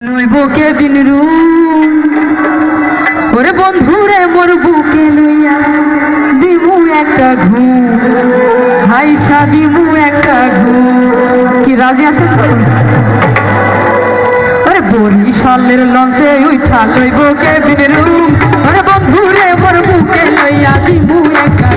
লই বুকে বিনরু ওরে বন্ধুরে মোর বুকে লইয়া দিমু একটা ঘু হাইসা দিমু একটা ঘুম। কি রাজি আছে ওরে বরিশালের লঞ্চে উঠা লই বুকে বিনরু ওরে বন্ধুরে মোর বুকে লইয়া দিমু একটা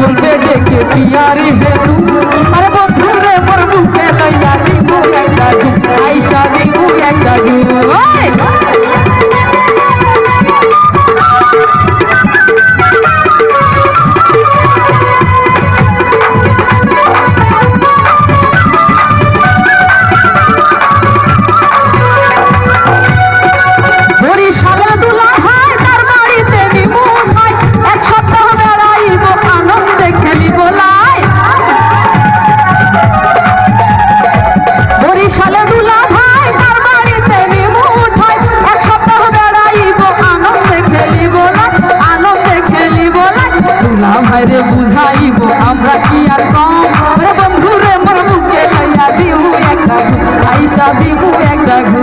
ঘুরবে ডেকে পিয়ারি বেলু। আর বন্ধু রে মোর বুকে লইয়া দিমু একটা ডুব আইসা দিমু একটা ডুব আমারে বুঝাইব, আমরা কি আর কম? রে বন্ধু রে মোর মুখে লইয়া দিউ একটা ঘু আইসা দিবু একটা ঘু